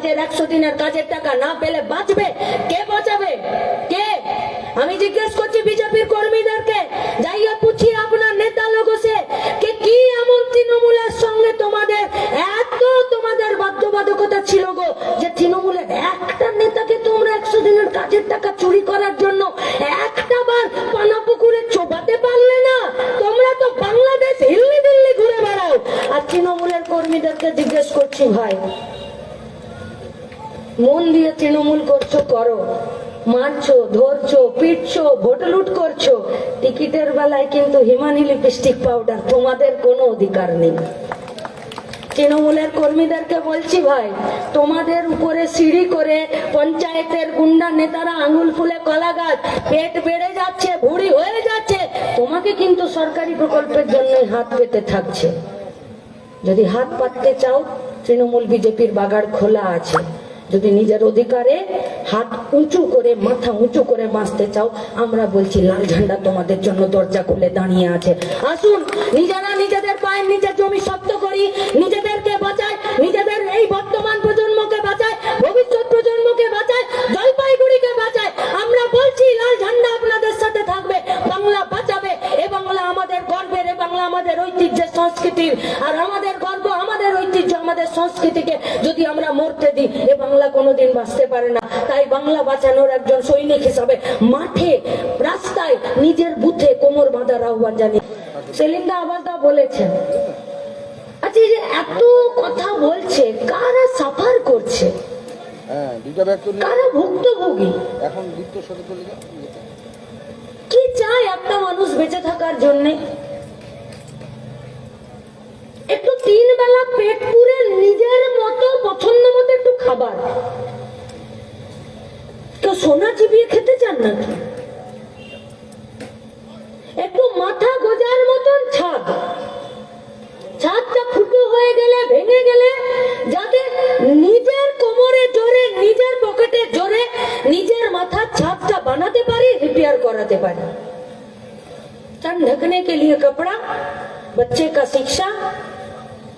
কাজের একশো দিনের কাজের টাকা না পেলে বাঁচবে? কে বাঁচাবে? কে? আমি জিজ্ঞেস করছি বিজেপির কর্মীদেরকে। যাইয়া পুছি আপনার নেতা লোক সে, কে কি এমন তৃণমূলের সঙ্গে তোমাদের এত তোমাদের বাধ্যবাধকতা ছিল গো, যে তৃণমূলের একটা নেতাকে তোমরা একশো দিনের কাজের টাকা চুরি করার জন্য একটা বার পানা পুকুরে চোপাতে পারলে না? তোমরা তো বাংলাদেশ হিল্লি দিল্লি ঘুরে বেড়াও। আর তৃণমূলের কর্মীদেরকে জিজ্ঞেস করছি ভাই মন দিয়ে তৃণমূল করছ, করো। মারছো, ধরছো, পিটছো ভোট লুট করছ। টিকিটের বেলায় কিন্তু হিমানি লিপস্টিক পাউডার তোমাদের কোনো অধিকার নেই। তৃণমূলের কর্মীদেরকে বলছি ভাই, তোমাদের উপরে সিঁড়ি করে পঞ্চায়েতের গুন্ডা নেতারা আঙুল ফুলে কলা গাছ পেট বেড়ে যাচ্ছে, ভুড়ি হয়ে যাচ্ছে, তোমাকে কিন্তু সরকারি প্রকল্পের জন্য হাত পেতে থাকছে। যদি হাত পাততে চাও, তৃণমূল বিজেপির বাগার খোলা আছে। যদি নিজের অধিকারে হাত উঁচু করে, মাথা উঁচু করে বাঁচতে চাও, আমরা বলছি লাল ঝান্ডা তোমাদের জন্য দরজা খুলে দাঁড়িয়ে আছে। আসুন, নিজেরা নিজেদের পায়ের নিজের জমি শক্ত করি, নিজেদেরকে বাঁচাই, নিজেদের এই বর্তমান প্রজন্মকে বাঁচাই, ভবিষ্যৎ প্রজন্মকে বাঁচাই, জলপাইগুড়িকে বাঁচাই। আমরা বলছি, লাল ঝান্ডা আপনাদের সাথে থাকবে, বাংলা বাঁচাবে, এ বাংলা আমাদের গর্বের, এ বাংলা আমাদের ঐতিহ্যের সংস্কৃতির, আর আমাদের গর্ব আমাদের ঐতিহ্য আমাদের সংস্কৃতিকে যদি আমরা মরতে দিই এ বাংলা কোনোদিন বাঁচতে পারে না। তাই বাংলা বাঁচানোর একজন সৈনিক হিসাবে মাঠে রাস্তায় নিজের বুথে কোমর বাঁধার আহ্বান জানি সেলিন্দা আবাসদা বলেছেন আচ্ছা যে এত কথা বলছে কারা সাফার করছে? হ্যাঁ কারা ভুক্তভোগী? এখন কি চায় একটা মানুষ বেঁচে থাকার জন্য একটু তিন বেলা পেট পুরে নিজের মতো পছন্দ মতো একটু খাবার কেউ সোনা চিবিয়ে খেতে চান নাকি একটু মাথা গোজার মতন ছাদ ছাদটা ফুটো হয়ে গেলে ভেঙে গেলে যাতে নিজের কোমরে জোরে নিজের পকেটে জোরে নিজের মাথার ছাদটা বানাতে পারি रिपेयर कराते पारी तन ढकने के लिए कपड़ा बच्चे का शिक्षा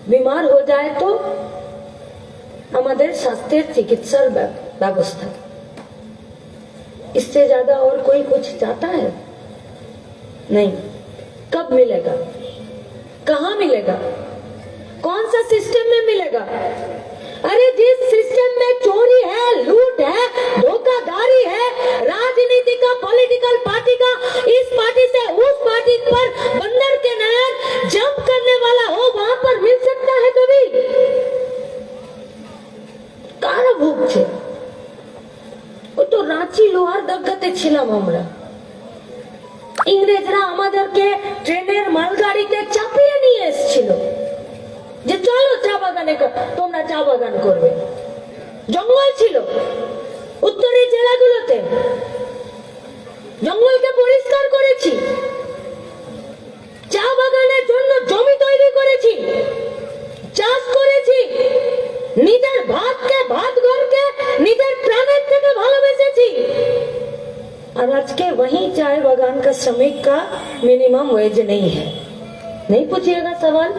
बीमार हो जाए तो আমাদের স্বাস্থ্যের চিকিৎসার ব্য- ব্যবস্থা इससे ज्यादा और कोई कुछ चाहता है नहीं कब मिलेगा कहाँ मिलेगा कौन सा सिस्टम में मिलेगा अरे जिस सिस्टम में चोरी है लूट है धोखाधड़ी है राजनीति का पॉलिटिकल पार्टी का इस पार्टी से उस पार्टी पर श्रमिक का मिनिमम वेज नहीं है नहीं पूछिएगा सवाल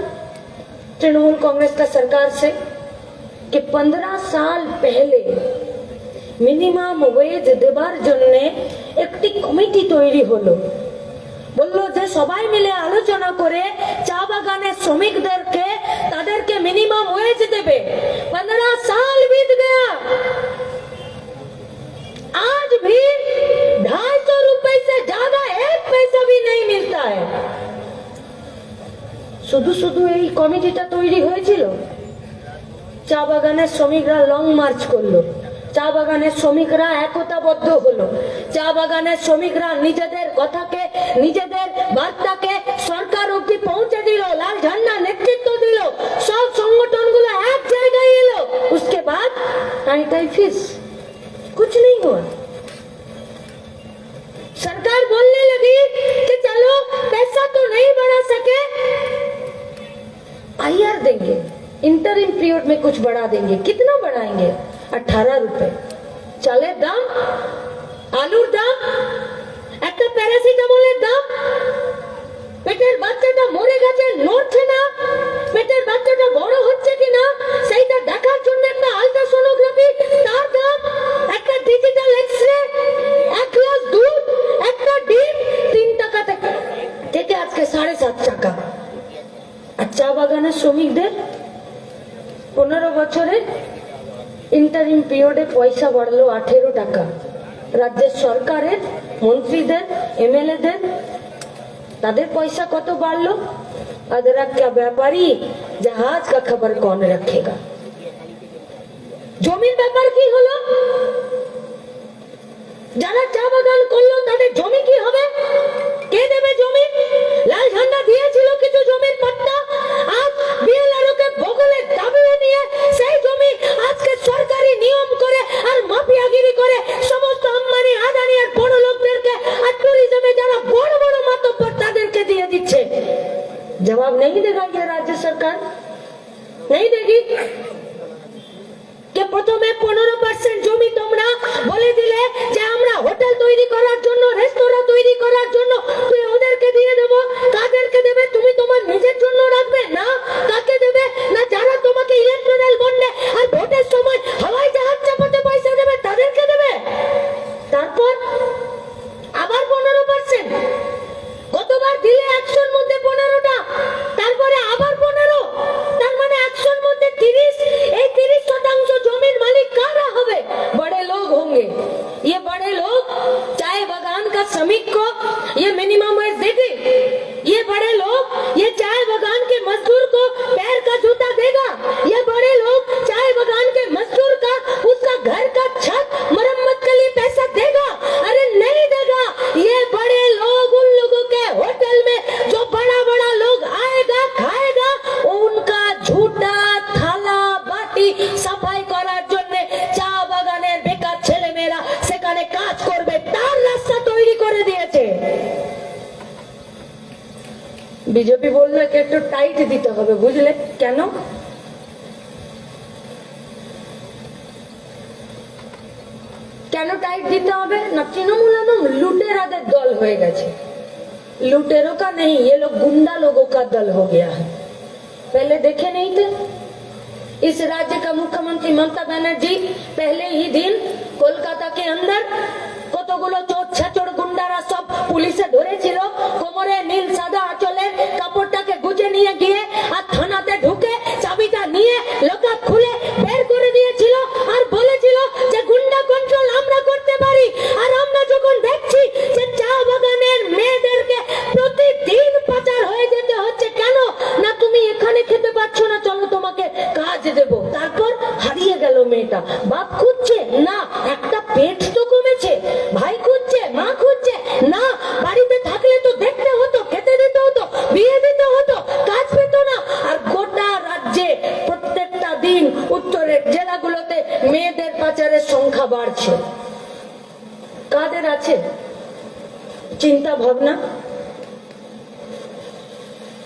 तृणमूल कांग्रेस का सरकार से कि पंद्रह साल पहले মিনিমাম ওয়েজ দেবার জন্য একটি কমিটি তৈরি হলো বললো যে সবাই মিলে আলোচনা করে চা বাগানের শ্রমিকদেরকে তাদেরকে মিনিমাম ওয়েজ দেবে পনেরো সাল बीत गया आज भी ढाई सौ रुपए से ज्यादा एक पैसा भी नहीं मिलता है শুধু শুধু এই কমিটিটা তৈরি হয়েছিল চা বাগানের শ্রমিকরা লং মার্চ করলো চা বাগানের শ্রমিকরা একতাবদ্ধ হলো চা বাগানের শ্রমিকরা নিজেদের কথাকে নিজেদের বার্তাকে সরকার অব্দি পৌঁছে দিল লাল ঝান্ডা নেতৃত্ব দিল সব সংগঠনগুলো এক জায়গায় এলো उसके बाद टाई टाई फिस कुछ नहीं हुआ सरकार बोलने लगी कि चलो पैसा तो नहीं बढ़ा सके आईआर देंगे इंटरिम पीरियड में कुछ बढ़ा देंगे कितना बढ़ाएंगे अठारह रुपए चले दाम আলুর দাম একটা প্যারাসিটামলের দাম পেটের বাচ্চাটা মরে গেছে নড়ছে না পেটের বাচ্চাটা বড় হচ্ছে কিনা, সেইটা দেখার জন্য একটা আলট্রাসোনোগ্রাফি তার দাম একটা ডিজিটাল এক্সরে এক গ্লাস দুধ, একটা ডিম, তিন টাকা থেকে। থেকে আজকে সাড়ে সাত টাকা। আর চা বাগানের শ্রমিকদের পনেরো বছরের ইন্টারিম পিরিয়ডে পয়সা বাড়লো আঠেরো টাকা। রাজ্যের সরকারের, মন্ত্রীদের, এমএলএদের, তাদের পয়সা কত বাড়লো? अदरक का व्यापारी जहाज का खबर कौन रखेगा জমির ব্যাপার কি হলো যারা চা বাগান করলো তাদের জমি কি হবে কে দেবে জমি লাল ঝান্ডা দিয়েছিল কিছু জমির পাট্টা আজ বিএলআরও বিজেপি বললো একে একটু টাইট দিতে হবে বুঝলে কেন কেন টাইট দিতে হবে না তৃণমূল একদম লুটেরাদের দল হয়ে গেছে लुटेरों का नहीं ये लोग गुंडा लोगों का दल हो गया है पहले देखे नहीं थे इस राज्य का मुख्यमंत्री ममता बनर्जी पहले ही दिन कोलकाता के अंदर কতগুলো চোর ছাচড় গুন্ডারা সব পুলিশে চিন্তা ভাবনা?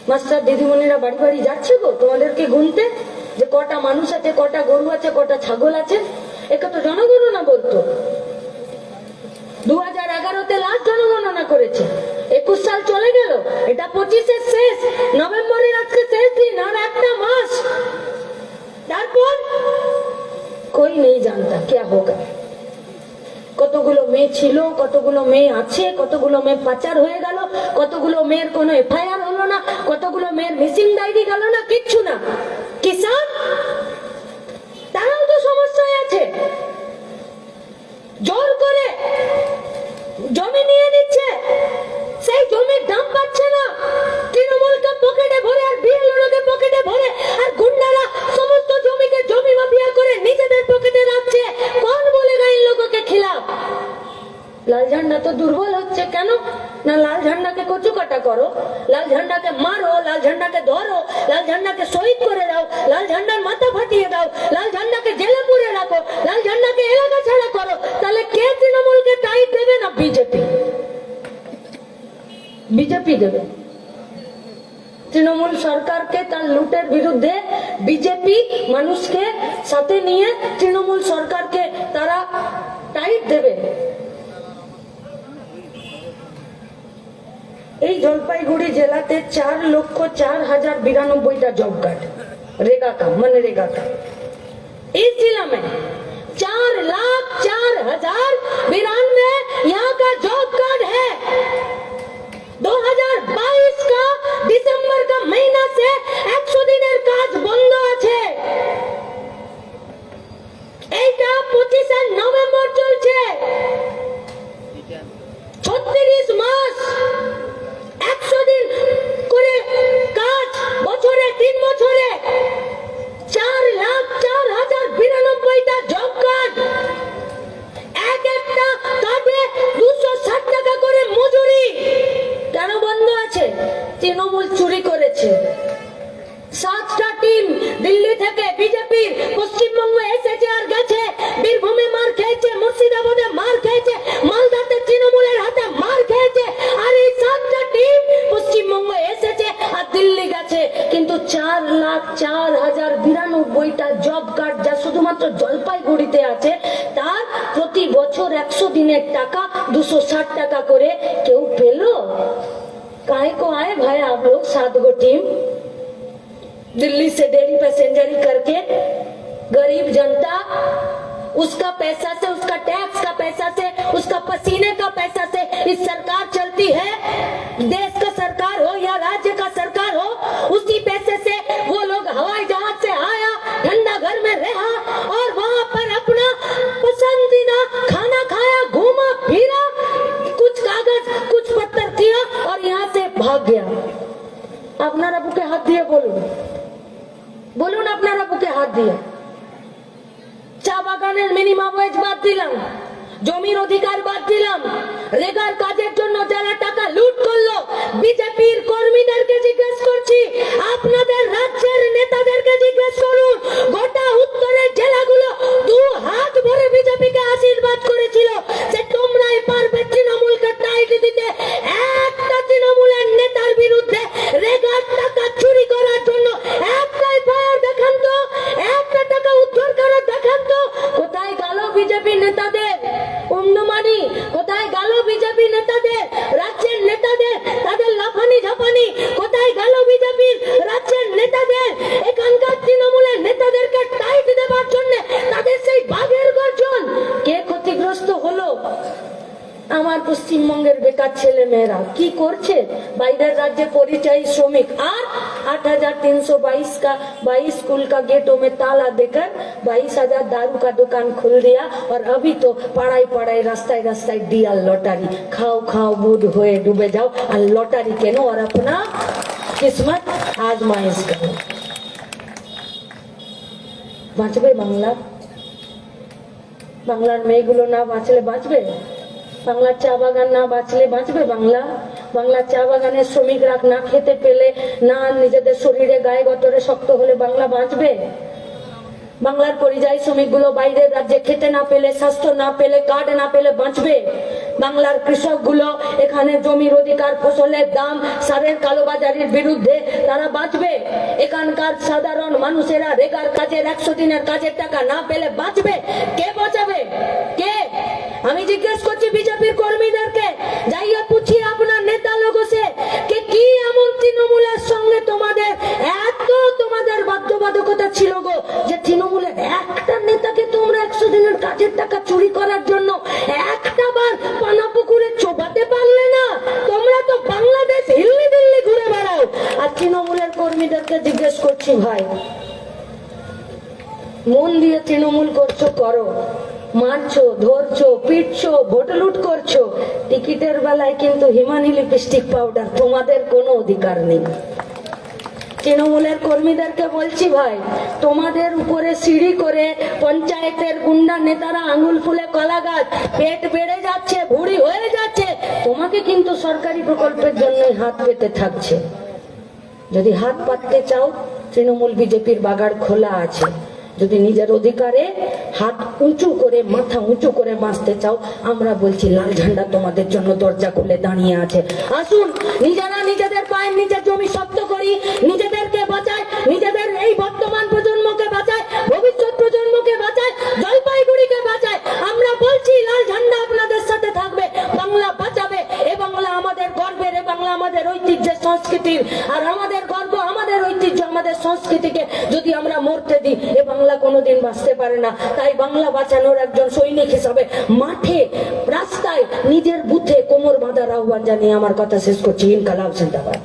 মাস্টার দিদিমণিরা বাড়ি বাড়ি যাচ্ছে গো? তোমাদেরকে গুনতে? যে কটা মানুষ আছে, কটা গরু আছে, কটা ছাগল আছে? একে তো জনগণনা বলতো। দু হাজার এগারোতে লাস্ট জনগণনা করেছে। একুশ সাল চলে গেল। এটা পঁচিশের শেষ। নভেম্বরের আজকে শেষ দিন, আর একটা মাস। তারপর? কই নেই জানতা, কে হোগা কতগুলো মেয়ে ছিল, কতগুলো মেয়ে আছে, কতগুলো মেয়ে পাচার হয়ে গেল, কতগুলো মেয়ের কোনো এফআইআর হলো না, কতগুলো মেয়ের মিসিং ডায়েরি গেল না, কিচ্ছু না। কিষান করো। লাল ঝান্ডাকে মারো, লাল ঝান্ডাকে ধরো, লাল ঝান্ডাকে শহীদ করে দাও, লাল ঝান্ডার মাথা ফাটিয়ে দাও, লাল ঝান্ডাকে জেলে পুরে রাখো, লাল ঝান্ডাকে এলাকা ছাড়া করো। তাহলে কে তৃণমূলকে টাইট দেবে না বিজেপি? বিজেপি দেবে। তৃণমূল সরকারকে তার লুটের বিরুদ্ধে বিজেপি মানুষকে সাথে নিয়ে তৃণমূল সরকারকে তারা টাইট দেবে। এই জলপাইগুড়ি জেলাতে চার লক্ষ চার হাজার বিরানব্বইটা জব কার্ড। रेगा का मनरेगा का इस जिला में चार लाख चार हजार बिरानवे यहाँ का जॉब দিনের কাজ বন্ধ আছে। এইটা 25 নভেম্বর চলছে। 36 মাস একশো দিন করে কাজ বছরে তিন বছরে চার লাখ চার হাজার বিরানব্বইটা জব কার্ড যা শুধুমাত্র জলপাইগুড়িতে আছে তার প্রতি বছর একশো দিনের টাকা দুশো ষাট টাকা করে কেউ পেলো काहे को आए भाई आप लोग सात गो टीम दिल्ली से डेली पैसेंजरी करके गरीब जनता उसका पैसा से उसका टैक्स का पैसा से उसका पसीने का पैसा से इस सरकार चलती है देश का सरकार हो या राज्य का দিয়ে বলুন। বলুন আপনারা বুকে হাত দিয়ে। চা বাগানের মিনিমাম ওয়েজ বাদ দিলাম, জমির অধিকার বাদ দিলাম রেগার কাজের জন্য যারা টাকা লুট করল বিজেপির কর্মীদেরকে জিজ্ঞেস করছি আপনাদের রাজ্যের নেতাদেরকে জিজ্ঞেস করুন গোটা উত্তরের জেলাগুলো দু হাত ভরে বিজেপিকে আশীর্বাদ করেছিল যে তোমরাই পারবে তৃণমূলকে টাইট দিতে একটা তৃণমূলের নেতার বিরুদ্ধে রেগার টাকা চুরি করার জন্য একটাই ফায়ার দেখান তো একটা টাকা উদ্ধার করার দেখান তো কোথায় গেল বিজেপি নেতাদের উন্নমানি কোথায় গেল বিজেপি নেতাদের রাজ্যের নেতাদের তাদের লাফানি ঝাপানি কোথায় গেল বিজেপির রাজ্যের নেতাদের এখানকার তৃণমূলের নেতাদেরকে টাইট দেওয়ার জন্য তাদের সেই বাঘের গর্জন কে ক্ষতিগ্রস্ত হলো আমার পশ্চিমবঙ্গের বেকার ছেলে মেয়েরা কি করছে? বাইরের রাজ্যে পরিচয় শ্রমিক। আর আট হাজার তিনশো বাইশ কা, বাইশ স্কুল কা গেটো মে তালা দেখার বাইশ হাজার দারু কা দোকান খুল দিয়া, আর আবি তো পাড়াই পাড়াই রাস্তায় রাস্তায় দিয়াল লটারি। খাও খাও, বুধ হয়ে ডুবে যাও, আর লটারি কেন? আর আপনা কিসমত আজ মায়েস করো। বাঁচবে বাংলা? বাংলার মেয়েগুলো না বাঁচলে বাঁচবে? বাংলার চা বাগান না বাঁচলে বাঁচবে বাংলা? বাংলার চা বাগানের শ্রমিকরা না খেতে পেলে না নিজেদের শরীরে গায়ে গতরে শক্ত হলে বাংলা বাঁচবে? বাংলার পরিযায়ী শ্রমিকগুলো বাইরের রাজ্যে খেতে না পেলে, স্বাস্থ্য না পেলে, কার্ড না পেলে বাঁচবে? বাংলার কৃষকগুলো এখানে জমির অধিকার, ফসলের দাম, সারের কালোবাজারির বিরুদ্ধে তারা বাঁচবে? এখানকার সাধারণ মানুষেরা রেগার কাজের একশো দিনের কাজের টাকা না পেলে বাঁচবে? কে বাঁচাবে? কে? আমি জিজ্ঞেস করছি বিজেপির কর্মীদেরকে। যাইয়া কে এমন তৃণমূলের সঙ্গে তোমাদের এত তোমাদের বাধ্যবাধকতা ছিল গো যে তৃণমূলের একটা নেতাকে তোমরা একশো দিনের কাজের টাকা চুরি করার জন্য একটা বার পানা পুকুরে চোবাতে পারলে না? তোমরা তো বাংলাদেশ হিল্লি দিল্লি ঘুরে বেড়াও। আর তৃণমূলের কর্মীদেরকে জিজ্ঞেস করছি, ভাই, মন দিয়ে তৃণমূল করছ, করো। মারছো ধরছো টিকিটের বেলায় কিন্তু হিমানি লিপস্টিক পাউডার তোমাদের কোনো অধিকার নেই। তৃণমূলের কর্মীদেরকে বলছি ভাই, তোমাদের উপরে সিঁড়ি করে পঞ্চায়েতের গুন্ডা নেতারা আঙুল ফুলে কলা গাছ, পেট বেড়ে যাচ্ছে, ভুড়ি হয়ে যাচ্ছে, তোমাকে কিন্তু সরকারি প্রকল্পের জন্যই হাত পেতে থাকছে। যদি হাত পাততে চাও, তৃণমূল বিজেপির বাগার খোলা আছে। যদি নিজের অধিকারে হাত উঁচু করে, মাথা উঁচু করে বাঁচতে চাও, আমরা বলছি, লাল ঝান্ডা তোমাদের জন্য দরজা খুলে দাঁড়িয়ে আছে। আসুন, নিজেরা নিজেদের পায়ের নিজের জমি শক্ত করি, নিজেদেরকে বাঁচাই, নিজেদের এই বর্তমান প্রজন্মকে বাঁচায় ভবিষ্যৎ প্রজন্মকে বাঁচায় জলপাইগুড়িকে বাঁচায় আমরা বলছি লাল ঝান্ডা আপনাদের সাথে থাকবে বাংলা বাঁচাবে এ বাংলা আমাদের গর্বের এ বাংলা আমাদের ঐতিহ্যের সংস্কৃতির আর আমাদের গর্ব আমাদের ঐতিহ্য আমাদের সংস্কৃতিকে যদি আমরা মরতে দিই এ বাংলা কোনোদিন বাঁচতে পারে না তাই বাংলা বাঁচানোর একজন সৈনিক হিসাবে মাঠে, রাস্তায় নিজের বুথে কোমর বাঁধার আহ্বান জানিয়ে আমার কথা শেষ করছি। ইনকালাব, জিন্দাবাদ।